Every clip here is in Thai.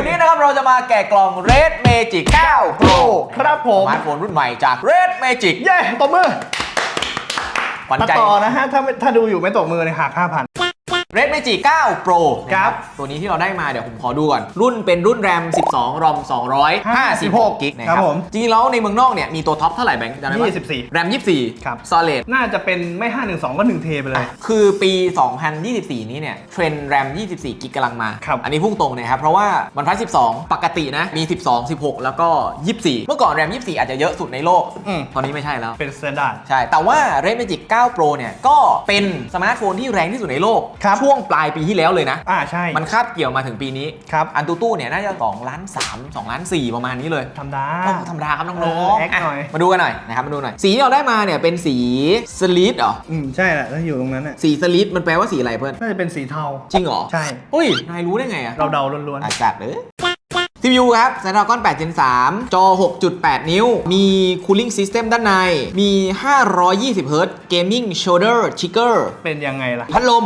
วันนี้นะครับเราจะมาแกะกล่อง Red Magic 9 Pro ครับผสมมาร์ทโฟนรุ่นใหม่จาก Red Magic เย้ตบมือขวัญตัดใจ ต่อนะฮะ ถ้าไม่ถ้าดูอยู่ไม่ตบมือเลยหักห้าพัน Red Magic 9 Pro ครับตัวนี้ที่เราได้มาเดี๋ยวผมขอดูก่อน รุ่นเป็นรุ่น RAM 12 ROM 256 กิกนะคครัรับบผมจริงๆแล้วในเมืองนอกเนี่ยมีตัวท็อปเท่าไหร่แบงค์จำได้ปะ24 RAM 24 ครับ Solid น่าจะเป็นไม่ 512 ก็ 1 เทไปเลย คือปี 2024 นี้เนี่ยเทรนด์ RAM 24 กิกกำลังมาครับอันนี้พุ่งตรงนะครับ เพราะว่าบรรทัด12 ปกตินะมี 12 16 แล้วก็ 24 เมื่อก่อน RAM 24 อาจจะเยอะสุดในโลกอืมตอนนี้ไม่ใช่แล้วเป็นสแตนดาร์ดใช่แต่ว่า Red Magic 9 Pro เนี่ยก็เป็นสมาร์ทโฟนที่แรงที่สุดในโลกครับช่วงปลายปีที่แล้วเลยนะ อ่าใช่มันคาบเกี่ยวมาถึงปีนี้ ครับ อันตูตู้เนี่ยน่าจะ2ล้าน3 2ล้าน4ประมาณนี้เลยทำได้โอ้ธรรมดาครับน้เอองอๆแอคหน่อยะมาดูกันหน่อยนะครับมาดูหน่อย สีที่เราได้มาเนี่ยเป็นสีสลิดเหรอ อืมใช่แหละถ้าอยู่ตรงนั้นน่ะสีสลิดมันแปลว่าสีอะไรเพื่อน น่าจะเป็นสีเทา จริงเหรอ ใช่เฮ้ย นายรู้ได้ไงอะเราเดาล้วนอาจจัดเลย CPU ครับ Snapdragon 8 Gen 3 จอ 6.8 นิ้ว มี Cooling System ด้านใน มี 520 Hz Gaming Shoulder Trigger ๆเป็นยังไงล่ะ พัดลม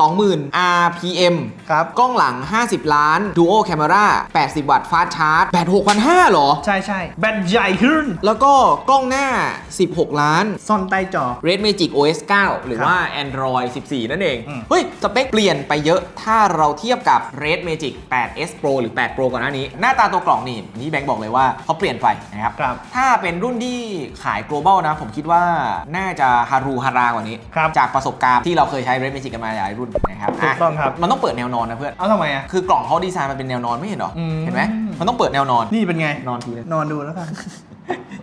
20,000 RPM ครับ กล้องหลัง 50 ล้าน Dual Camera 80 วัตต์ Fast Charge แบต6,500เหรอ ใช่ใช่แบตใหญ่ขึ้น แล้วก็กล้องหน้า 16 ล้าน ซ่อนใต้จอ Red Magic OS 9 หรือครับว่า Android 14 นั่นเองอืมเฮ้ย สเปคเปลี่ยนไปเยอะ ถ้าเราเทียบกับ Red Magic 8S Pro หรือ 8 Pro ก่อนหน้านี้หน้าตาตัวกล่องนี่นี่แบงค์บอกเลยว่าเขาเปลี่ยนไปนะครับ ครับ ถ้าเป็นรุ่นที่ขาย global นะ ผมคิดว่าน่าจะฮารูฮารากว่านี้ ครับจากประสบการณ์ที่เราเคยใช้ Red Magic กันมาหลายรุ่นนะครับถูกต้องครับะมันต้องเปิดแนวนอนนะเพื่อน เอาทำไมอะ คือกล่องเขาดีไซน์มันเป็นแนวนอนไม่เห็นเหรอ อืม เห็นไหม มันต้องเปิดแนวนอน นี่เป็นไง นอนทีเลยนอนดูแล้วกัน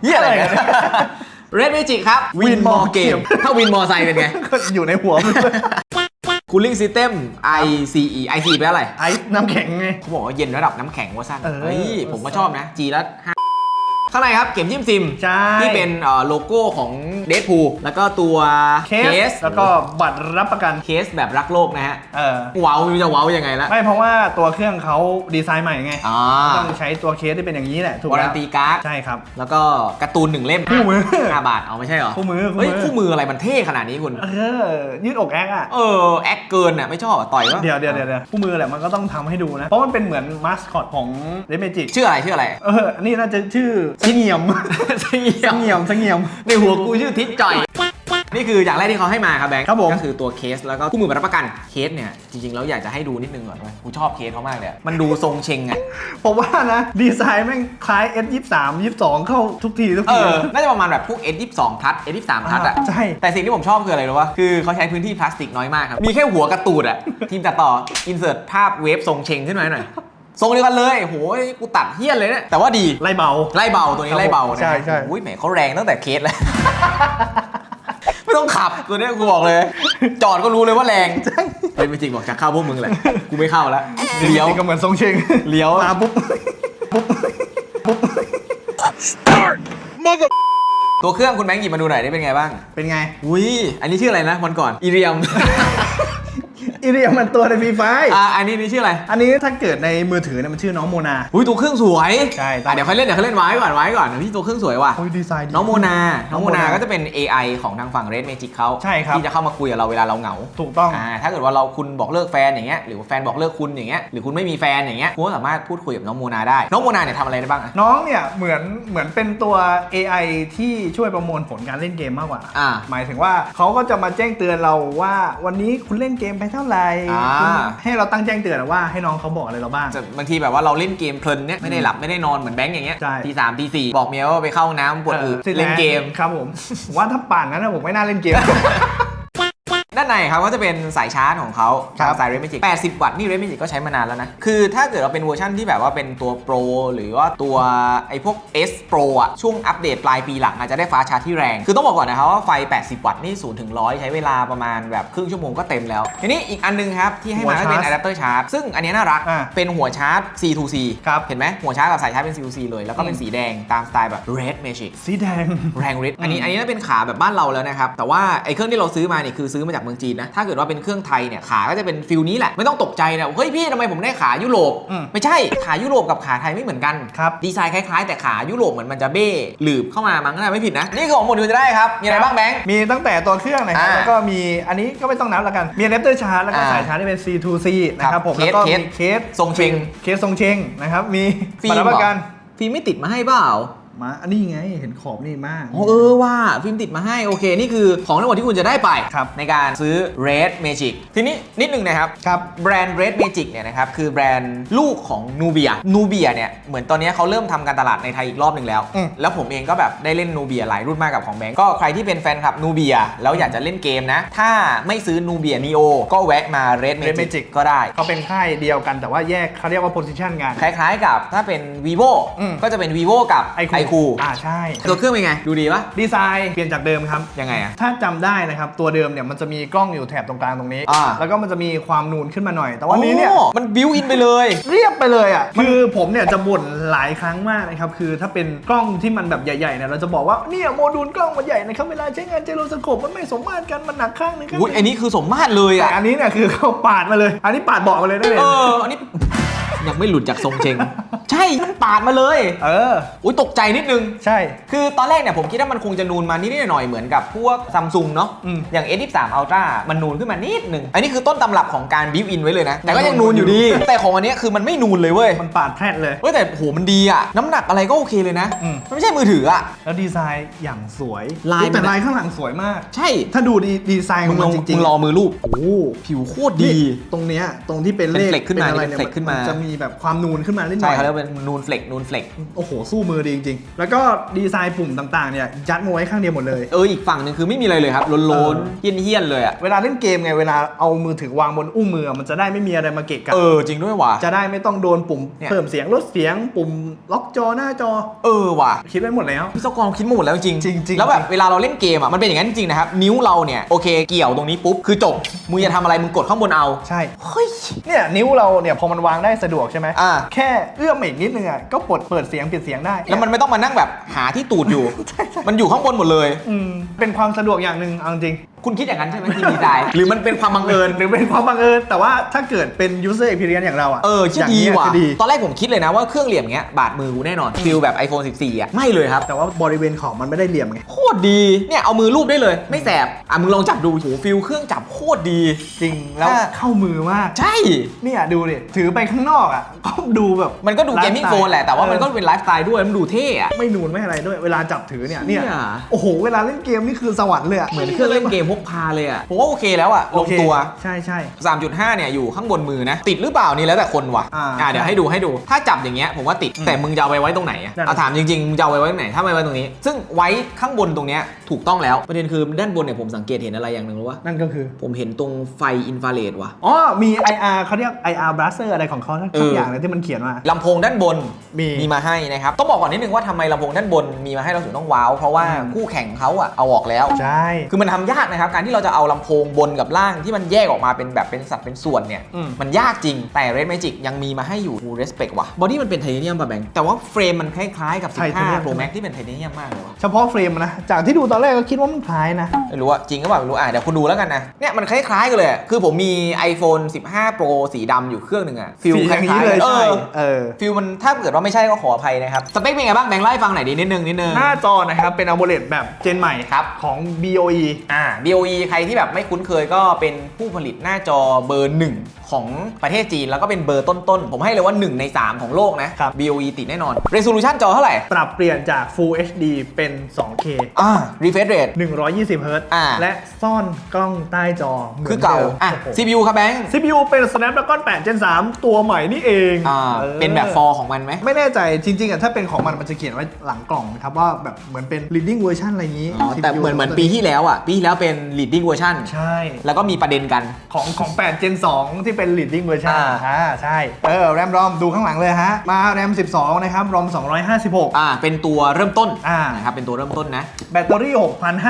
เยี่ยอะไรอะไรกักันน Red Magic ครับ Win Win More More Game Game ถ้า Win More ไซเป็นไง ก็อยู่ในหัวมัน Cooling System ICE ICE แปลว่าอะไร ไอ้น้ำแข็งไง เขาบอกว่าเย็นระดับน้ำแข็งว่าสั้นเออ เฮ้ย ผมก็ชอบนะ G ละห้า ข้างในครับเข็มจิ้มซิมใช่ ที่เป็นเอ่อโลโก้ของ Deadpool แล้วก็ตัวเคส แล้วก็บัตรรับประกันเคสแบบรักโลกนะฮะเออว้าวมันจะว้าวยังไงละไม่เพราะว่าตัวเครื่องเขาดีไซน์ใหม่ไงอ่าต้องใช้ตัวเคสที่เป็นอย่างนี้แหละถูกวาแล้รัวนตีการ์ด ใช่ครับ แล้วก็การ์ตูนหนึ่งเล่มคู่มือห้าบาท เอาไม่ใช่เหรอคู่มือคู่มือ เฮ้ยคู่มืออะไรมันเท่ขนาดนี้คุณ เออยืดอกแอคอะเออ แอคเกินอะ ไม่ชอบอะ ต่อยก็เดี๋ยวเดี๋ยวเดี๋ยวเดี๋ยวคู่มือแหละมันก็ต้องทำให้ดูนะ เพราะมันเป็นเหมือนมาสคอตของเรเมจิกชื่ออะไร ชื่ออะไร เอออันนี้น่าจะชื่อเสงี่ยมเสงี่ยมเสงี่ยมเสงี่ยม ในหัวกูชื่อทิศจ่อย นี่คืออย่างแรกที่เขาให้มาครับแบงค์ครับผม ก็คือตัวเคสแล้วก็คู่มือรับประกันเคสเนี่ยจริงๆแล้วอยากจะให้ดูนิดนึงก่อนเว้ยกูชอบเคสเขามากเลยอะมันดูทรงเชงอะผมว่านะ ดีไซน์แม่งคล้าย S 2 3 22 เข้าทุกทีทุกเอที อ น่าจะประมาณแบบพวก S22 plus S23 plus อะใช่ แต่สิ่งที่ผมชอบคืออะไรรู้ป่ะ คือเขาใช้พื้นที่พลาสติกน้อยมากครับ มีแค่หัวกระตูดอะ ทีมตัดต่อ อินเสิร์ตภาพเวฟทรงเชงขึ้นมาหน่อย ทรงเดียวกันเลยโหยกูตัดเฮี้ยนเลยเนี่ยแต่ว่าดีไล่เบา ไล่เบาตัวนี้ไล่เบานะใช่ใช่ อุ้ยแหมเขาแรงตั้งแต่เคสแล้ว ไม่ต้องขับตัวเนี้ยกูบอกเลย จอดก็รู้เลยว่าแรงใช่ไม่จริงบอกจะเข้าพวกมึงแหละกูไม่เข้าแล้วเลี้ยวจริงๆก็เหมือนทรงเชงเลี้ยวมาปุ๊บตัวเครื่องคุณแบงค์หยิบมาดูหน่อยได้เป็นไงบ้าง เป็นไง อุ้ย อันนี้ชื่ออะไรนะวันก่อน อีเรียม อีเรียมันตัวในฟรีไฟอ่าอันนี้นี่ชื่ออะไร อันนี้ถ้าเกิดในมือถือเนี่ยมันชื่อน้องโมนา อุ้ยตัวเครื่องสวยใช่อะเดี๋ยวเขาเล่นเดี๋ยวเขาเล่นไว้ก่อนไว้ก่อนพี่ตัวเครื่องสวยว่ะโอ้ยดีไซน์ดี น้องโมนา น้องโมน้องโมนานาก็จะเป็น AI ของทางฝั่ง Red Magic เขาใช่ครับ ที่จะเข้ามาคุยกับเราเวลาเราเหงาถูกต้องอ่าถ้าเกิดว่าเราคุณบอกเลิกแฟนอย่างเงี้ยหรือว่าแฟนบอกเลิกคุณอย่างเงี้ยหรือคุณไม่มีแฟนอย่างเงี้ยคุณก็สามารถพูดคุยกับน้องโมนาได้ น้องโมนาเนี่ยทำอะไรได้บ้างอะน้องเนี่ยเหมือนเหมือนเป็นตัว AI ที่ช่วยประมวลผลการเล่นเกมมากกว่า อ่า หมายถึงว่าเขาก็จะมาแจ้งเตือนเราว่าวันนี้คุณเล่นเกมไปเท่าไหร่อ่าคุณให้เราตั้งแจ้งเตือนว่าให้น้องเขาบอกอะไรเราบ้าง จะบางทีแบบว่าเราเล่นเกมเพลินเนี่ยไม่ได้หลับไม่ได้นอนเหมือนแบงค์อย่างเงี้ยใช่ ทีสามทีสี่บอกเมียว่าไปเข้าห้องน้ำปวดอึออเล่นเกม ครับผมผม ว่าถ้าป่านนั้นนะผมไม่น่าเล่นเกม ด้านในครับก็จะเป็นสายชาร์จของเขาครับทางสาย Red Magic 80 วัตต์นี่ Red Magic ก็ใช้มานานแล้วนะ คือถ้าเกิดเราเป็นเวอร์ชันที่แบบว่าเป็นตัว Pro หรือว่าตัวไอ้พวก S Pro อะช่วงอัปเดตปลายปีหลังอาจจะได้ฟ้าชาร์จที่แรง คือต้องบอกก่อนนะครับว่าไฟ 80 วัตต์นี่0ถึง100 ใช้เวลาประมาณแบบครึ่งชั่วโมงก็เต็มแล้ว ทีนี้อีกอันนึงครับที่ให้มาหัวก็เป็นชาร์จอะแดปเตอร์ชาร์จซึ่งอันนี้น่ารักอ่าเป็นหัวชาร์จ C2C ครับ เห็นไหมหัวชาร์จกับสายชาร์จเป็น C2C เลยแล้วก็เป็นสีแดงตามสไตล์แบบ Red Magic สีแดง แรงฤทธิ์อันนี้อันนี้น่าเป็นขาแบบบ้านเราแล้วนะครับ แต่ว่าไอ้เครื่องที่เราซื้อมาเนี่ยคือซื้อมาจากเมืององจีนนะ ถ้าเกิดว่าเป็นเครื่องไทยเนี่ยขาก็จะเป็นฟิลนี้แหละ ไม่ต้องตกใจนะเฮ้ยพี่ทำไมผมได้ขายุโรป อืมไม่ใช่ขายุโรปกับขาไทยไม่เหมือนกันครับ ดีไซน์คล้ายๆ แต่ขายุโรปเหมือนมันจะเบ้หลืบเข้ามามั้งถ้าไม่ผิดนะ นี่คือของหมดที่คุณจะได้ครับ มีอะไรบ้างแบงค์ มีตั้งแต่ตัวเครื่องนะครับอ่าแล้วก็มีอันนี้ก็ไม่ต้องนับแล้วกัน มีอะแดปเตอร์ชาร์จแล้วก็อ่าสายชาร์จที่เป็น C2C นะครับผมเคสแล้วก็เคสมีเคสทรงเชง เคสทรงเชงนะครับมีฟิล์บัมตรประกัน เหรอฟิล์มไม่ติดมาให้เปล่า มาอันนี้ไงเห็นขอบนี่มาก อ๋อเออว่าฟิล์มติดมาให้โอเค นี่คือของทั้งหมดที่คุณจะได้ไป ครับในการซื้อ Red Magic ทีนี้นิดนึงนะครับ ครับแบรนด์ Red Magic เนี่ยนะครับ คือแบรนด์ลูกของ Nubia Nubia เนี่ย เหมือนตอนนี้เขาเริ่มทำการตลาดในไทยอีกรอบหนึ่งแล้ว อืม แล้วผมเองก็แบบได้เล่น Nubia หลายรุ่นมากกับของแบงก์ก็ใครที่เป็นแฟนคลับ Nubia แล้วอยากจะเล่นเกมนะ ถ้าไม่ซื้อ Nubia Neo ก็แวะมา Red Red Magic Magic ก็ได้ เขาเป็นค่ายเดียวกันแต่ว่าแยกเขาเรียกว่า position กันคล้ายๆกับถ้าเป็น vivo อืมก็จะเป็น vivo กับไอ iQOO อ่าใช่ตัวเครื่องเป็นไง ดูดีปะดีไซน์เปลี่ยนจากเดิมครับ ยังไงอะถ้าจำได้นะครับ ตัวเดิมเนี่ยมันจะมีกล้องอยู่แถบตรงกลางตรงนี้ อ่า แล้วก็มันจะมีความนูนขึ้นมาหน่อย แต่วันนี้เนี่ย โอ้มันบิวอินไปเลย เรียบไปเลยอะคือผมเนี่ยจะบ่นหลายครั้งมากนะครับ คือถ้าเป็นกล้องที่มันแบบใหญ่ๆเนี่ยเราจะบอกว่าเนี่ยโมดูลกล้องมันใหญ่นะครับ เวลาใช้งานเจโรสโคปมันไม่สมมาตรกันมันหนักข้างหนึงข้างหอุ้ยนึงอันนี้คือสมมาตรเลยแต่อะอันนี้เนี่ยคือเขาปาดมาเลย อันนี้ปาดเบาะมาเลยได้เลย เออ อันนี้ ยังไม่หลุดจากทรงเชง ใช่มันปาดมาเลย เออ อุ้ยตกใจนิดนึง ใช่ คือตอนแรกเนี่ยผมคิดว่ามันคงจะนูนมานิดๆหน่อยๆเหมือนกับพวกซัมซุงเนาะอืม อย่าง S23 Ultra มันนูนขึ้นมานิดนึง อันนี้คือต้นตำรับของการบิวอินไว้เลยนะ แต่ก็ยังนูนอยู่ดี แต่ของอันเนี้ยคือมันไม่นูนเลยเว้ยมันปาดแพรดเลย เว้ยแต่โหมันดีอะน้ำหนักอะไรก็โอเคเลยนะอืม มันไม่ใช่มือถืออะ แล้วดีไซน์อย่างสวยลายมันแต่ลายข้างหลังสวยมาก ใช่ถ้าดูดีดีไซน์ขมึองงลมัอนงจริมึงงรอมือรูปโอ้ผิวโคตรดี นี่ตรงเนี้ยตรงที่เป็นเลขเป็นเฟลกขึ้นมาอะไรเป็นเฟลกขึ้นมาจะมีแบบความนูนขึ้นมานิดหน่ใช่อย เขาเรียกว่าเป็นนูนเฟล็กนูนเฟล็กโอ้โห สู้มือดีจริงๆ แล้วก็ดีไซน์ปุ่มต่างๆเนี่ยยัดมาไว้ข้างเดียวหมดเลย เอออีกฝั่งหนึ่งคือไม่มีอะไรเลยครับโลนเออๆเฮี้ยนๆเลยอะเวลาเล่นเกมไงเวลาเอามือถือวางบนอุ้งมือมันจะได้ไม่มีอะไรมาเกะกะเออจริงด้วยว่ะจะได้ไม่ต้องโดนปุ่มเนี่ยเพิ่มเสียงลดเสียง ปุ่มล็อกจอหน้าจอ เออว่ะคิดไว้หมดแล้วพี่เจ้ากรคิดมาหมดแล้วจริงจริงๆแล้วแบบเวลาเราเล่นเกมอะมันเป็นอย่างนั้นจริงๆนะครับนิ้วเราเนี่ยโอเคเกี่ยวตรงนี้ปุ๊บคือจบมึงจะทำอะไรมึงกดข้างบนเอาใช่เฮ้ยเนี่ยนิ้วเราเนี่ยพอมันวางได้สะดวกใช่ไหมอ่าแค่เอื้อมอีกนิดนึงอะก็ปลดเปิดเสียงปิดเสียงได้แล้วมันไม่ต้องมานั่งแบบหาที่ตูดอยู่ มันอยู่ข้างบนหมดเลย อืมเป็นความสะดวกอย่างหนึ่งเอาจริง คุณคิดอย่างนั้นใช่ไหมทีมดีไซน์หรือมันเป็นความบังเอิญ หรือเป็นความบังเอิญแต่ว่าถ้าเกิดเป็น user experience อย่างเราอะเออคิดย่างดีเงี้ยว่ะคือดีตอนแรกผมคิดเลยนะว่าเครื่องเหลี่ยมเงี้ยบาดมือกูแน่นอนฟิลแบบ iPhone 14 อะ ไม่เลยครับ แต่ว่าบริเวณของมันไม่ได้เหลี่ยมไง โคตรดี เนี่ย เอามือลูบได้เลย ไม่แสบ อะ มึงลองจับดูโหฟิลเครื่องจับโคตรดี จริงแล้วถ้าเข้ามือมาก ใช่ เนี่ยดูดิถือไปข้างนอกอะก็ดูแบบมันก็ดูเกมมิ่งโฟนแหละ แต่ว่ามันก็เป็นไลฟ์สไตล์ด้วย มันดูเท่อะ ไม่นูนไม่อะไรด้วย เวลาจับถือเนี่ย เนี่ย เชี่ย โอ้โห เวลาเล่นเกมนี่คือสวรรค์เลยอะเหมือนเครื่องเล่นเกมพกพาเลยอะผมว่าโอเคแล้วอะลโองเคตัว ใช่ใช่ 3.5 เนี่ยอยู่ข้างบนมือนะ ติดหรือเปล่านี่แล้วแต่คนว่ะอ่าอ่าเดี๋ยวให้ดูให้ดูถ้าจับอย่างเงี้ยผมว่าติดอืมแต่มึงจะเอาไปไว้ตรงไหนอะนั่นเอาถามจริงๆมึงจะเอาไปไว้ตรงไหนถ้าไม่ไว้ตรงนี้ ซึ่งไว้ข้างบนตรงเนี้ยถูกต้องแล้วประเด็นคือด้านบนเนี่ยผมสังเกตเห็นอะไรอย่างหนึ่งรู้ว่านั่นก็คือ ผมเห็นตรงไฟอินฟราเรดว่ะ อ๋อ มี IR เขาเรียก IR browser อะไรของเขาสักเออ อย่างเลยที่มันเขียนมา ลำโพงด้านบนมีมาให้นะครับ ต้องบอกก่อนนิดนึงว่าทำไมลำโพงด้านบนมีมาให้เราถึงต้องว้าว เพราะว่าอืมคู่แข่งเขาอะเอาออกแล้ว ใช่ คือมันทำยากนะครับ การที่เราจะเอาลำโพงบนกับล่างที่มันแยกออกมาเป็นแบบเป็นสัดเป็นส่วนเนี่ย อืม มันยากจริง แต่ Red Magic ยังมีมาให้อยู่ Full Respect ว่ะ บอดี้มันเป็นไทเทเนียมป่ะแบงค์แต่ว่าเฟรมมันคล้ายๆกับ Titanium 15 Pro Max ที่เป็นไทเทเนียมมากเลยว่ะ เฉพาะเฟรมนะ จากที่ดูตอนแรกก็คิดว่ามันคล้ายนะ ไม่รู้ว่าจริงก็เปล่าไม่รู้อะเดี๋ยวคุณดูแล้วกันนะ เนี่ยมันคล้ายๆกันเลยอะคือผมมี iPhone 15 Pro สีดำอยู่เครื่องหนึ่งอะฟิลสีคอย่างนี้ล้ายๆเลยเอใช่อ เออ ฟิลมันถ้าเกิดว่าไม่ใช่ก็ขออภัยนะครับ สเปคเป็นไงบ้างแบงค์เล่าให้ฟังหน่อยดินิดนึงนิดนึง หน้าจอนะครับเป็น AMOLED แบบเจนใหม่ครับ ของ BOE อ่า BOE ใครที่แบบไม่คุ้นเคยก็เป็นผู้ผลิตหน้าจอเบอร์หนึ่งของประเทศจีน แล้วก็เป็นเบอร์ต้นๆ ผมให้เลยว่า 1 ใน 3 ของโลกนะ ครับ BOE ติดแน่นอน Resolution จอเท่าไหร่ ปรับเปลี่ยนจาก Full HD เป็น 2K อ่า Refresh Rate 120 Hz อ่า และซ่อนกล้องใต้จอหมืนคือเก่าดิมอะ โโห CPU ครับแบงค์ CPU เป็น Snapdragon 8 Gen 3 ตัวใหม่นี่เองอ่าออเป็นแบบ for ของมันไหม ไม่แน่ใจจริงๆอะถ้าเป็นของมันมันจะเขียนไว้หลังกล่องนะครับว่าแบบเหมือนเป็น leading version อะไรอย่างนี้อ๋อ แต่ CPU เหมือนเหมือนปีที่แล้วอะ ปีที่แล้วเป็น leading version ใช่ แล้วก็มีประเด็นกัน ของของ8 Gen 2 ที่เป็น leading version อ่า อ่าใช่เออแรมรอมดูข้างหลังเลยฮะ มาแรม 12 นะครับรอม 256 อ่า เป็นตัวเริ่มต้นอ่า นะครับ เป็นตัวเริ่มต้นนะ แบตเตอรี่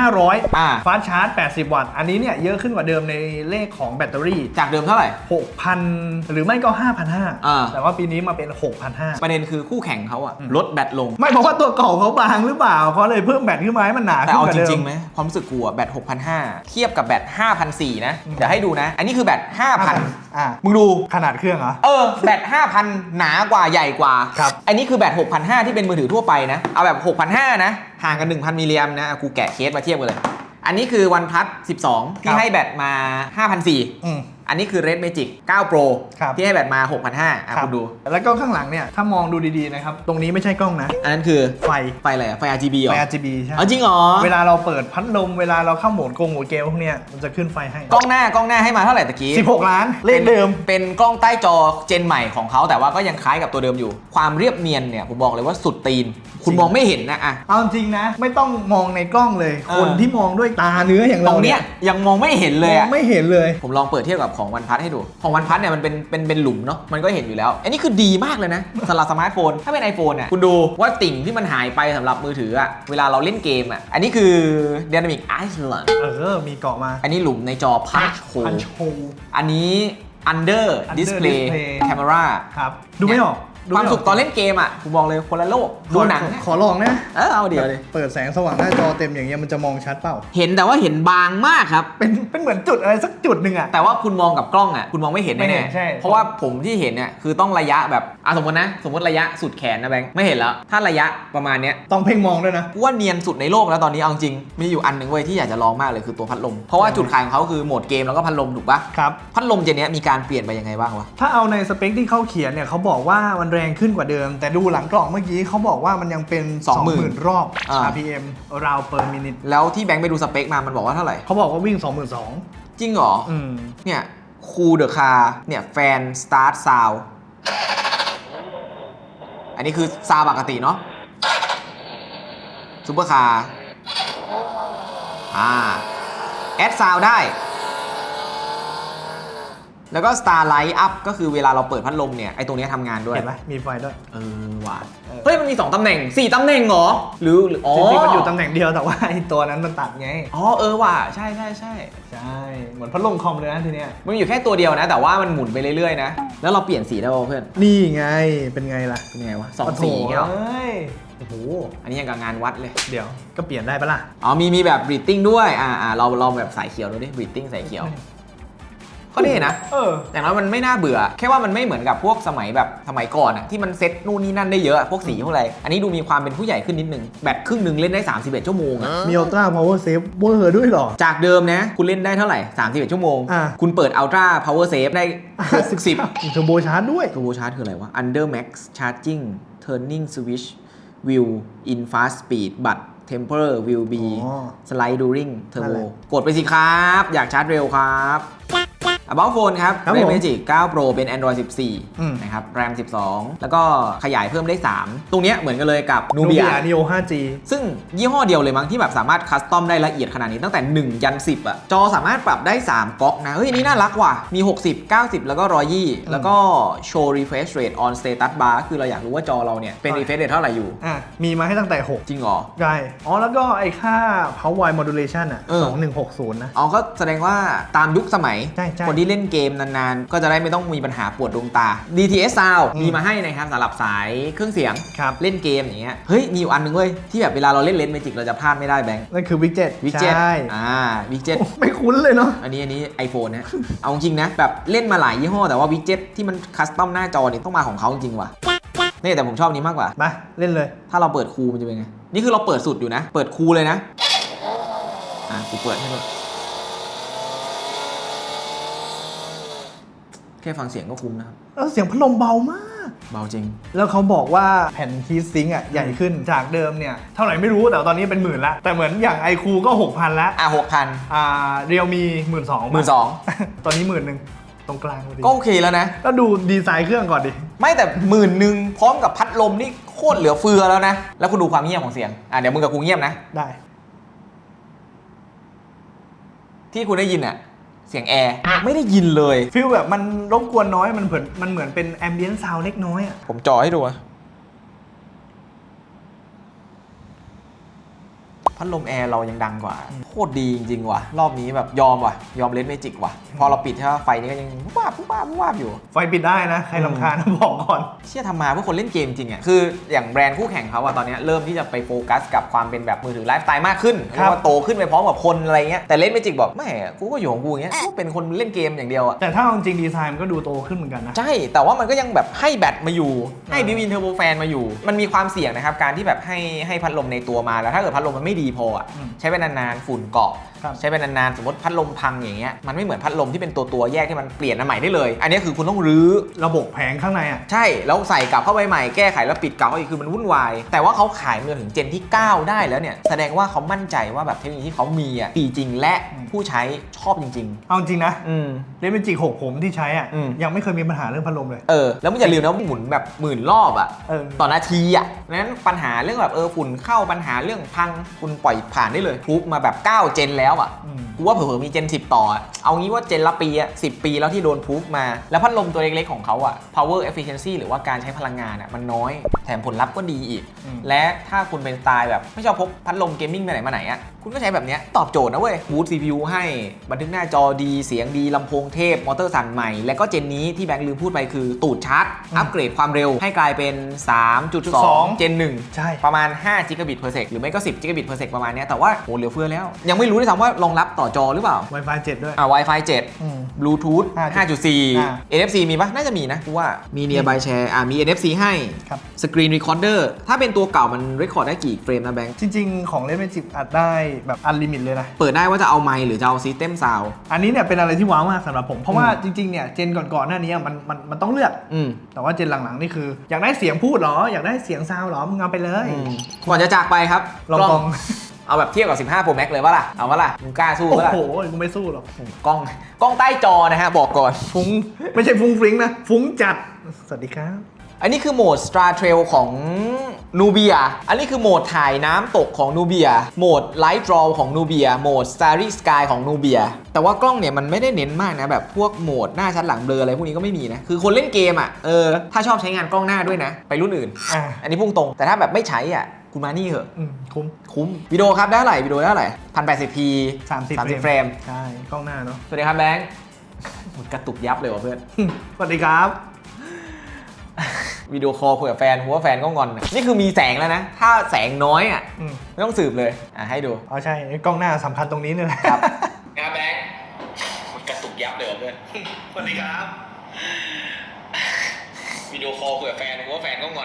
6,500อ่า ฟาสต์ชาร์จ 80 วัตต์ อันนี้เนี่ยเยอะขึ้นกว่าเดิมในเลขของแบตเตอรี่ จากเดิมเท่าไหร่ 6,000 หรือไม่ก็ 5,500 อ่า แต่ว่าปีนี้มาเป็น6,500 ประเด็นคือคู่แข่งเขาอะอืมลดแบตลง ไม่เพราะว่าตัวเก่าเขาบางหรือเปล่าเขาเลยเพิ่มแบตขึ้นมาให้มันหนาแต่ขึ้นเอากว่าจเดิม ริงๆไหมความรู้สึกกูอะแบต6,500 เทียบกับแบต5,400 นะอืมเดี๋ยวให้ดูนะ อันนี้คือแบต5,000อ่ามึงดู ขนาดเครื่องเหรอ เออ แบต5,000 หนากว่าใหญ่กว่า ครับ อันนี้คือแบต6,500 ที่เป็นมือถือทั่วไปนะ เอาแบบ 6,500 นะ ห่างกัน 1,000 มิลลิแอมป์นะอะกูแกะเคสมาเทียบกันเลย อันนี้คือ OnePlus 12 ที่ให้แบตมา 5,400 อืม อันนี้คือ Red Magic 9 Pro ครับ ที่ให้แบตมา 6,500อะครับคุณดู แล้วก็ข้างหลังเนี่ย ถ้ามองดูดีๆนะครับ ตรงนี้ไม่ใช่กล้องนะ อันนั้นคือไฟ ไฟอะไรอะไฟ RGB เหรไฟอ RGB ใช่อ๋อจริงเหรอ เวลาเราเปิดพัดลม เวลาเราเข้าโหมดกงโหมดเกมพวกเนี้ยมันจะขึ้นไฟให้ กล้องหน้ากล้องหน้าให้มาเท่าไหร่ตะกี้16 ล้าน เลขเดิม เป็นกล้องใต้จอเจนใหม่ของเขาแต่ว่าก็ยังคล้ายกับตัวเดิมอยู่ ความเรียบเนียนเนี่ยผมบอกเลยว่าสุดตีน คุณจริงมองไม่เห็นนะอะเอาจริงนะ ไม่ต้องมองในกล้องเลยเออคนที่มองด้วยตาเนื้ออย่างตรเรางเนี้ยยังมองไม่เห็นเลยมออะงไม่เห็นเลย ผมลองเปิดเทียบกับของวันพัทให้ดู ของวันพัทเนี่ยมันเป็นเป็นเป็นหลุมเนาะ มันก็เห็นอยู่แล้ว อันนี้คือดีมากเลยนะสำหรับสมาร์ทโฟน ถ้าเป็น iPhone เนี่ยคุณดูว่าติ่งที่มันหายไปสำหรับมือถืออะเวลาเราเล่นเกมอะอันนี้คือ Dynamic Island เออ มีเกาะมาอันนี้หลุมในจอ Punch พัน Hole โชอันนี้ Under Under Display Display Camera ครับ ดูไม่ออกดู ความไอสุขตอนเล่นเกมอะผมบอกเลยคนละโลกดูหนังขอนะขอลองนะเออเอาเดี๋ยวเลยเปิดแสงสว่างหน้าจอเต็มอย่างเงี้ยมันจะมองชัดเปล่า เห็นแต่ว่าเห็นบางมากครับ เป็นเป็นเหมือนจุดอะไรสักจุดหนึ่งอะแต่ว่าคุณมองกับกล้องอะคุณมองไม่เห็นไม่เห็แน่นใช่ ๆเพราะว่าผมที่เห็นเนี่ยคือต้องระยะแบบอะสมมตินะ สมมติระยะสุดแขนนะแบงค์ไม่เห็นแล้ว ถ้าระยะประมาณเนี้ย ต้องเพ่งมองด้วยนะ กูว่าเนียนสุดในโลกแล้วตอนนี้เอาจริง มีอยู่อันหนึ่งเว้ยที่อยากจะลองมากเลยคือตัวพัดลม เพราะว่าจุดขายของเขาคือโหมดเกมแล้วก็พัดลมถูกปะครับ พัดลมเจนเนี้ยมีการเปลี่ยนไปยังไงบ้างวะ ถ้าเอาในสเปคที่เขาเขียนเนี่ยเขาบอกว่ามันแรงขึ้นกว่าเดิม แต่ดูหลังกล่องเมื่อกี้เขาบอกว่ามันยังเป็น20,000 20,000 รอบ อ่า RPM round per minute แล้วที่แบงค์ไปดูสเปคมามันบอกว่าเท่าไหร่ เขาบอกว่าวิ่ง 22,000จริงเหรอ อืม เนี่ยคูเดอะคาเนี่ยแฟนสตาร์ทซาวอันนี้คือซาวปกติเนาะซูเปอร์คาร์อ่าแอดซาวได้ แล้วก็ Starlight Up ก็คือเวลาเราเปิดพัดลมเนี่ย ไอตัวเนี้ยทำงานด้วย เห็นไหมมีไฟด้วย เออว่ะเออ เฮ้ย มันมี 2ตำแหน่ง 4ตำแหน่งเหรอ หรือหรืออ๋อจริงๆมันอยู่ตำแหน่งเดียวแต่ว่าไอ้ตัวนั้นมันตัดไง อ๋อ เออว่ะ ใช่ใช่ใช่ใช่ เหมือนพัดลมคอมเลยนะทีเนี้ย มันอยู่แค่ตัวเดียวนะ แต่ว่ามันหมุนไปเรื่อยๆนะ แล้วเราเปลี่ยนสีได้ป่ะเพื่อน นี่ไง เป็นไงล่ะเป็นยังไงวะสองสีอย่างเงี้ยเหรอเอ้ยโอ้โห อันนี้ยังกับงานวัดเลย เดี๋ยว ก็เปลี่ยนได้ปะล่ะ อ๋อมีมีแบบ breathing ด้วย อ่าอ่าเราลองแบบสายเขียวดูดิ breathing สายเขียว ก็ดีนะ เออ อย่างน้อยมันไม่น่าเบื่อ แค่ว่ามันไม่เหมือนกับพวกสมัยแบบสมัยก่อนอะที่มันเซ็ตนู่นนี่นั่นได้เยอะอะพวกสีพวกอะไร อันนี้ดูมีความเป็นผู้ใหญ่ขึ้นนิดนึง แบตครึ่งหนึ่งเล่นได้ 31 ชั่วโมงอะมี Ultra Power Save เวอร์ด้วยเหรอ จากเดิมนะ คุณเล่นได้เท่าไหร่ 31 ชั่วโมง อ่าคุณเปิด Ultra Power Save ได้ 60 มีเทอร์โบชาร์จด้วย Turbo Charge คืออะไรวะ Under Max Charging Turning Switch will in fast speed but temper will be อ๋อ slide during นั่นแห turbo ละ กดไปสิครับ อยากชาร์จเร็วครับ About Phone ครับ ครับ Red ผม Magic 9 Pro เป็น Android อืม 14 นะครับ RAM 12 แล้วก็ขยายเพิ่มได้ 3 ตรงเนี้ยเหมือนกันเลยกับ Nubia Nubia Neo 5G ซึ่งยี่ห้อเดียวเลยมั้งที่แบบสามารถคัสตอมได้ละเอียดขนาดนี้ตั้งแต่ 1 ยัน 10อะจอสามารถปรับได้ 3ก๊อกนะ เฮ้ยอันนี่น่ารักว่ะ มี 60 90 แล้วก็120แล้วก็ show refresh rate on status bar คือเราอยากรู้ว่าจอเราเนี่ยเป็นใช่ refresh rate เท่าไหร่อยู่ อะมีมาให้ตั้งแต่ 6 จริงเหรอ ใช่ อ๋อ แล้วก็ไอ้ค่า power modulation อะเออ 2160 นะ อ๋อก็แสดงว่าตามยุคสมัย ใช่ใช่คนที่เล่นเกมนานๆ ก็จะได้ไม่ต้องมีปัญหาปวดดวงตา DTS Sound อืมมีมาให้นะครับสำหรับสายเครื่องเสียงครับ เล่นเกมอย่างเงี้ยเฮ้ยมีอยู่อันนึงเว้ยที่แบบเวลาเราเล่นเลนส์เมจิกเราจะพลาดไม่ได้แบงค์นั่นคือ widget วิกเจ็ตใช่อ่าวิกเจ็ตโอ้ไม่คุ้นเลยเนาะ อันนี้อันนี้ iPhone นะ เอาจริงนะ แบบเล่นมาหลายยี่ห้อ แต่ว่าวิกเจ็ตที่มันคัสตอมหน้าจอนี่ต้องมาของเขาจริงๆว่ะนี่แต่ผมชอบนี้มากกว่า มา เล่นเลย ถ้าเราเปิดคูลมันจะเป็นไง นี่คือเราเปิดสุดอยู่นะ เปิดคูลเลยนะ อะกูเปิดให้ดู ค่ฟังเสียงก็คุ้มนะครับแล้วเสียงพัดลมเบามาก เบาจริง แล้วเขาบอกว่าแผ่นฮีทซิงค์อะใหญ่ขึ้นจากเดิมเนี่ย เท่าไหร่ไม่รู้แต่ตอนนี้เป็นหมื่นละ แต่เหมือนอย่างไอคูก็ 6,000ละอะหกพันอ่าเรียวมีหมื่นสองหมื่นสองตอนนี้หมื่นหนึ่งตรงกลางพอดีก็โอเคแล้วนะแล้วดูดีไซน์เครื่องก่อนดิ ไม่แต่หมื่นหนึ่งพร้อมกับพัดลมนี่โคตรเหลือเฟือแล้วนะ แล้วคุณดูความเงียบของเสียง อะเดี๋ยวมึงกับกูเงียบนะ ได้ ที่คุณได้ยินอะ เสียงแอร์ไม่ได้ยินเลย ฟิลแบบมันรบกวนน้อยมันเหมือนมันเหมือนเป็นแอมเบียนซาวเล็กน้อยอะผมจอให้ดูอะพัดลมแอร์เรายังดังกว่าโค ตรดีจริงๆว่ะ รอบนี้แบบยอมว่ะ ยอมเลนเมจิกว่ะ พอเราปิดใช่ไหมไฟนี้ก็ยังวุบวาบวุบวาบวุบวาบอยู่ ไฟปิดได้นะ ใครลำคาญนะบอกก่อน เชื่อทำมาเพื่อคนเล่นเกมจริงอะคืออย่างแบรนด์คู่แข่งเขาอะตอนเนี้ยเริ่มที่จะไปโฟกัสกับความเป็นแบบมือถือไลฟ์สไตล์มากขึ้นครับเรียกว่าโตขึ้นไปพร้อมกับคนอะไรเงี้ยแต่เล่นเมจิกบอกแม่กูก็อยู่ของกูอย่างเงี้ยกูเป็นคนเล่นเกมอย่างเดียวอะแต่ถ้าเอาจริงดีไซน์มันก็ดูโตขึ้นเหมือนกันนะใช่แต่ว่ามันก็ยังแบบให้แบตมาอยู่ให้บิวอินเทอร์โบแฟนมาอยู่ มันมีความเสี่ยงนะครับการที่แบบให้ให้พัดลมในตัวมาแล้วถ้าเกิดพัดลมมันไม่ดีพออะอืมใช้ไปนานๆฝุ่นเกาะใช้ไปนานๆ สมมติพัดลมพังอย่างเงี้ยมันไม่เหมือนพัดลมที่เป็นตัวตัวๆแยกที่มันเปลี่ยนอันใหม่ได้เลย อันนี้คือคุณต้องรื้อระบบแผงข้างในอะ ใช่ แล้วใส่กลับเข้าไปใหม่แก้ไขแล้วปิดกลับเข้าอีกคือมันวุ่นวาย แต่ว่าเขาขายมาถึงเจนที่ 9 ได้แล้วเนี่ยแสดงว่าเขามั่นใจว่าแบบเทคโนโลยีที่เขามีอะดีจริงและอืมผู้ใช้ชอบจริงเอาจริงนะๆอืมเลนส์เมจิกหกผมที่ใช้อะอืม ยังไม่เคยมีปัญหาเรื่องพัดลมเลย เออแล้วมึงอย่าลืมนะว่าหมุนแบบหมื่นรอบอะ เออ ต่อนาทีอะนั้นปัญหาเรื่องแบบเออฝุ่นเข้าปัญหาเรื่องพังคุณปล่อยผ่านได้เลยทุบมาแบบ 9 เจนแล้วอะอืมกูว่าเผื่อๆมีเจน 10 ต่ออะเอางี้ว่าเจนละปีอะ10ปีแล้วที่โดนพูฟมา แล้วพัดลมตัวเล็กๆของเขาอะ power efficiency หรือว่าการใช้พลังงานอะมันน้อย แถมผลลัพธ์ก็ดีอีกอืมและถ้าคุณเป็นสไตล์แบบ ไม่ชอบพกพัดลมเกมมิ่งไปไหนมาไหนอะคุณก็ใช้แบบเนี้ยตอบโจทย์นะเว้ยบูต CPU ให้บันทึกหน้าจอดีเสียงดีลำโพงเทพ มอเตอร์สั่นใหม่ และก็เจนนี้ที่แบงค์ลืมพูดไปคือตูดชาร์จอัปเกรดความเร็วให้กลายเป็น 3.2 เจน1ใช่ประมาณ5 gigabit per sec หรือไม่ก็10 gigabit per sec ประมาณเนี้ยแต่ว่าโหเหลือเฟือแล้ว ยังไม่รู้ด้วยซ้ำว่ารองรับต่อจอหรือเปล่า Wi-Fi 7 ด้วย อ่า Wi-Fi อืม7 Bluetooth อ่า5.4 NFC มีปะน่าจะมีนะกูว่ามี Nearby Share อ่ามี NFC ให้ ครับ Screen Recorder ถ้าเป็นตัวเก่ามัน record ได้กี่เฟรมนะแบงค์จริง ๆ ของเลนส์เมจิกอัดได้แบบอันลิมิตเลยนะ เปิดได้ว่าจะเอาไมค์หรือจะเอา System Sound อันนี้เนี่ยเป็นอะไรที่ว้าวมากสำหรับผม เพราะว่าอืมจริง ๆ เนี่ยเจนก่อนๆหน้านี้มันมันมันต้องเลือก อืม แต่ว่าเจนหลังๆนี่คืออยากได้เสียงพูดเหรอ อยากได้เสียงซาวด์เหรอมึงเอาไปเลยอืมก่อนจะจากไปครับลองกล้กอง เอาแบบเทียบกับ 15 Pro Max เลยปะล่ะ เอาปะล่ะมึงกล้าสู้โอ้ปะล่ะโหกูไม่สู้หรอกกล้องกล้องใต้จอนะฮะ บอกก่อน ฟุ้งไม่ใช่ฟุ้งฟริ้งนะ ฟุ้งจัด สวัสดีครับ อันนี้คือโหมด Star Trail ของนูเบีย อันนี้คือโหมดถ่ายน้ำตกของนูเบีย โหมด Light Draw ของนูเบีย โหมด Starry Sky ของนูเบีย แต่ว่ากล้องเนี่ยมันไม่ได้เน้นมากนะ แบบพวกโหมดหน้าชัดหลังเบลออะไรพวกนี้ก็ไม่มีนะ คือคนเล่นเกมอะ เออ ถ้าชอบใช้งานกล้องหน้าด้วยนะ ไปรุ่นอื่น อ่า อันนี้พุ่งตรง แต่ถ้าแบบไม่ใช้อะ คุณมานี่เหอะอืมคุ้ม คุ้มวิดีโอครับได้เท่าไหร่วิดีโอได้เท่าไหร่พันแปดสิบพี30สามสิบเฟรม ใช่ กล้องหน้าเนาะ สวัสดีครับแบงค์ กระตุกยับเลยว่ะเพื่อน สวัสดีครับ วิดีโอคอลคุยกับแฟนผมว่าแฟนก็งอนนะนี่คือมีแสงแล้วนะ ถ้าแสงน้อยอะอืมไม่ต้องสืบเลยอะให้ดู อ๋อใช่กล้องหน้าสำคัญตรงนี้เนี่ยแหละ ครับงาแบงค์กระตุกยับเลยว่ะเพื่อน สวัสดีครับ วิดีโอคอลคุยกับแฟนผมว่าแฟนก็ง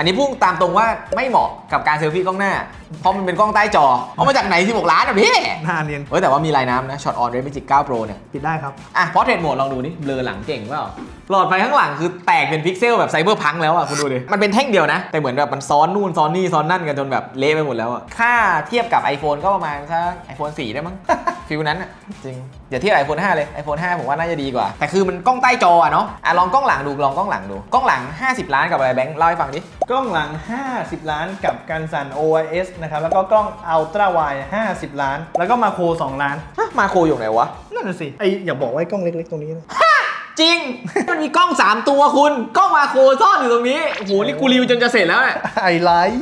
อันนี้พุ่งตามตรงว่าไม่เหมาะกับการเซลฟี่กล้องหน้า เพราะมันเป็นกล้องใต้จอ เอามาจากไหน 16 ล้านอะพี่หน้าเนียนเฮ้ยแต่ว่ามีลายน้ำนะช็อตออนเร Magic 9 Pro เนี่ย ปิดได้ครับ อะพอเทรดโหมดลองดูนี่เบลอหลังเก่งเปล่าหลอดไฟข้างหลังคือแตกเป็นพิกเซลแบบไซเบอร์พังแล้วอะคุณดูดิ มันเป็นแท่งเดียวนะ แต่เหมือนแบบมันซ้อนนู่นซ้อนนี่ซ้อนนั่นกันจนแบบเละไปหมดแล้วอะค่าเทียบกับ iPhone ก็ประมาณสัก iPhone 4 ได้มั้ง ฟิลนั้นอะจริงอย่าเทียบ iPhone 5 เลย iPhone 5 ผมว่าน่าจะดีกว่า แต่คือมันกล้องใต้จออะเนาะอะลองกล้องหลังดูลองกล้องหลังดูกล้องหลัง 50 ล้านกับอะไรแบงค์เล่าให้ฟังดิกล้องหลัง 50 ล้านกับการสั่น OIS นะครับแล้วก็กล้อง Ultra Wide 50 ล้าน แล้วก็มาโคร2ล้าน ฮะมาโคอยู่ไหนวะ นั่นน่ะสิไออย่าบอกว่าไอ้กล้องเล็กๆตรงนี้นะ จริง มันมีกล้อง 3 ตัวคุณ กล้องมาโคซ่อนอยู่ตรงนี้ โอ้โห นี่กูรีวิวจนจะเสร็จแล้วเนี่ย ไอไลท์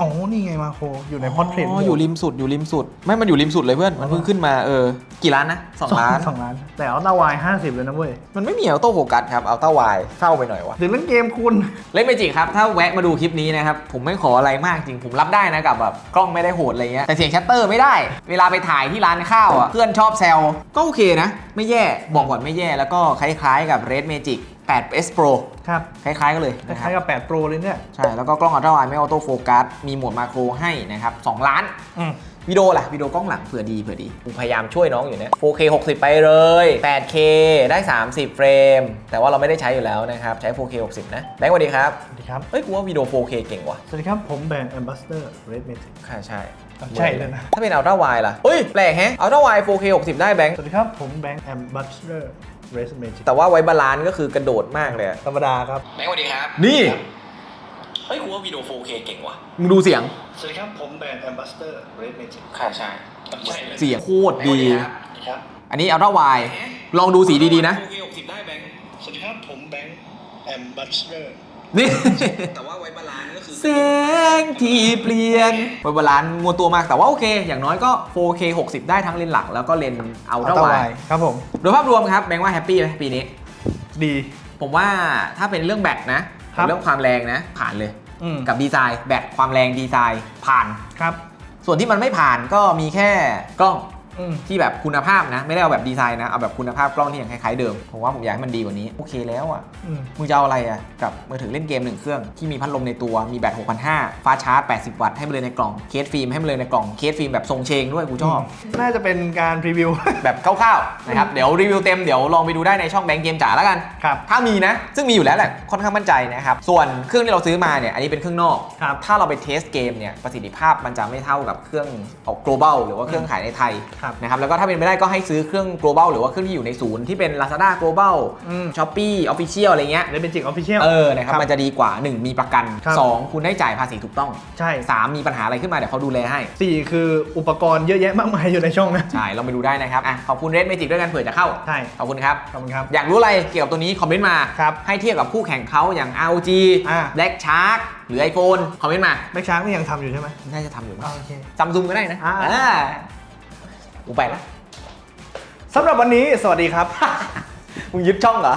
อ๋อ นี่ไงมาโครอยู่ในพอร์เทรตอ๋ออยู่ริมสุดอยู่ริมสุด ไม่มันอยู่ริมสุดเลยเพื่อน มันเพิ่งขึ้นมาเออ กี่ล้านนะสองล้านสองล้าน แต่ Ultra Wide 50เลยนะเว้ย มันไม่มีออโต้โฟกัสครับเอาต้าวายเข้าไปหน่อยวะถึงเล่นเกมคุณ เล่นเมจิกครับ ถ้าแวะมาดูคลิปนี้นะครับ ผมไม่ขออะไรมากจริง ผมรับได้นะกับแบบกล้องไม่ได้โหดอะไรเงี้ย แต่เสียงชัตเตอร์ไม่ได้ เวลาไปถ่ายที่ร้านข้าวอะ เพื่อนชอบแซว ก็โอเคนะ ไม่แย่ บอกก่อนไม่แย่ แล้วก็คล้าย ๆ กับ Red Magic 8 S Pro ครับคล้ายๆกันเลยคนะคล้ายรับๆกับ 8 Pro เลยเนี่ย ใช่ แล้วก็กล้องอัลตร้าไวไม่ออโต้โฟกัสมีโหมดมาโครให้นะครับ2ล้านอืม วิดีโอล่ะวิดีโอกล้องหลังเผื่อดีเผื่อดีผมพยายามช่วยน้องอยู่เนี่ย 4K 60 ไปเลย 8K ได้ 30 เฟรม แต่ว่าเราไม่ได้ใช้อยู่แล้วนะครับ ใช้ 4K 60 นะแบงค์สวัสดีครับสวัสดีครับ เฮ้ยกูว่าวิดีโอ 4K เก่งว่ะสวัสดีครับผมแบรนด์ Ambassador Red Magic ใช่ใช่ใช่เลยนะ ถ้าเป็น Ultra Wide ล่ะเฮ้ยแปลกแฮะ Ultra Wide 4K 60 ได้แบงค์ สวัสดีครับผมแบงค์ Ambassador Red Magic แต่ว่าไว้บาลานซ์ก็คือกระโดดมากเลยอะธรรมดาครับแบงค์สวัสดีครับ นี่เฮ้ยกูว่าวิดีโอ 4K เก่งว่ะ มึงดูเสียง สวัสดีครับผมแบรนด์ Ambassador Red Magic ใช่ใช่ใช่เลยเสียงโคตรดี สวัสดีครับอันนี้ Ultra Wide ลองดูสีดีๆนะสวัสดีครับผมแบงค์ Ambassador นี่ แต่ว่าไว้บาลานซ์ก็คือ แสงที่เปลี่ยนบาลานซ์มัวตัวมากแต่ว่าโอเค อย่างน้อยก็ 4K 60 ได้ทั้งเลนส์หลักแล้วก็เลนส์อัลตร้าไวครับผมโดยภาพรวมครับแบงค์ว่าแฮปปี้ไหมปีนี้ ดี ผมว่าถ้าเป็นเรื่องแบตนะครับเรื่องความแรงนะ ผ่านเลยอืมกับดีไซน์แบตความแรงดีไซน์ผ่านครับ ส่วนที่มันไม่ผ่านก็มีแค่กล้อง อืม ที่แบบคุณภาพนะ ไม่ได้เอาแบบดีไซน์นะ เอาแบบคุณภาพกล้องที่ยังคล้ายๆเดิม ผมว่าผมอยากให้มันดีกว่านี้ โอเคแล้วอะ อืม มึงจะเอาอะไรอะ กับมือถือเล่นเกมหนึ่งเครื่องที่มีพัดลมในตัวมีแบต6,500ฟ้าชาร์จ 80 วัตต์ให้มันเลยในกล่องเคสฟิล์มให้มันเลยในกล่องเคสฟิล์มแบบทรงเชงด้วยกูชอบ น่าจะเป็นการพรีวิว แบบคร่าวๆนะครับ เดี๋ยวรีวิวเต็มเดี๋ยวลองไปดูได้ในช่องแบงค์เกมจ๋าแล้วกัน ครับ ถ้ามีนะ ซึ่งมีอยู่แล้วแหละค่อนข้างมั่นใจนะครับ ส่วนเครื่องที่เราซื้อมาเนี่ยอันนี้เป็นเครื่องนอก ครับ ถ้าเราไปเทสเกมเนี่ยประสิทธิภาพมันจะไม่เท่ากับเครื่องออก global หรือว่าเครื่องขายในไทย ครับนะครับแล้วก็ถ้าเป็นไปได้ก็ให้ซื้อเครื่อง global หรือว่าเครื่องที่อยู่ในศูนย์ที่เป็น Lazada global อืม Shopee official อะไรเงี้ยเลเป็นจิกออฟฟิเชียล เออนะครับครับมันจะดีกว่า 1 มีประกัน ครับ 2 คุณได้จ่ายภาษีถูกต้อง ใช่ 3 มีปัญหาอะไรขึ้นมาเดี๋ยวเขาดูแลให้ สี่คืออุปกรณ์เยอะแยะมากมายอยู่ในช่องนะ ใช่ลองไปดูได้นะครับอะขอบคุณ Red Magic ด้วยกันเผื่อจะเข้า ใช่ ขอบคุณครับ ขอบคุณครับ อยากรู้อะไรเกี่ยวกับตัวนี้คอมเมนต์มา ครับให้เทียบกับคู่แข่งเขาอย่าง ROG อ่า Black Shark หรือ iPhone คอมเมนต์มา แม็กช้างนี่ยังทำอยู่ใช่ไหมน่าจะทำอยู่มั้งโอเค ซัมซุงก็ได้นะอ่า อ่า กูไปละสำหรับวันนี้สวัสดีครับ มึงยึดช่องเหรอ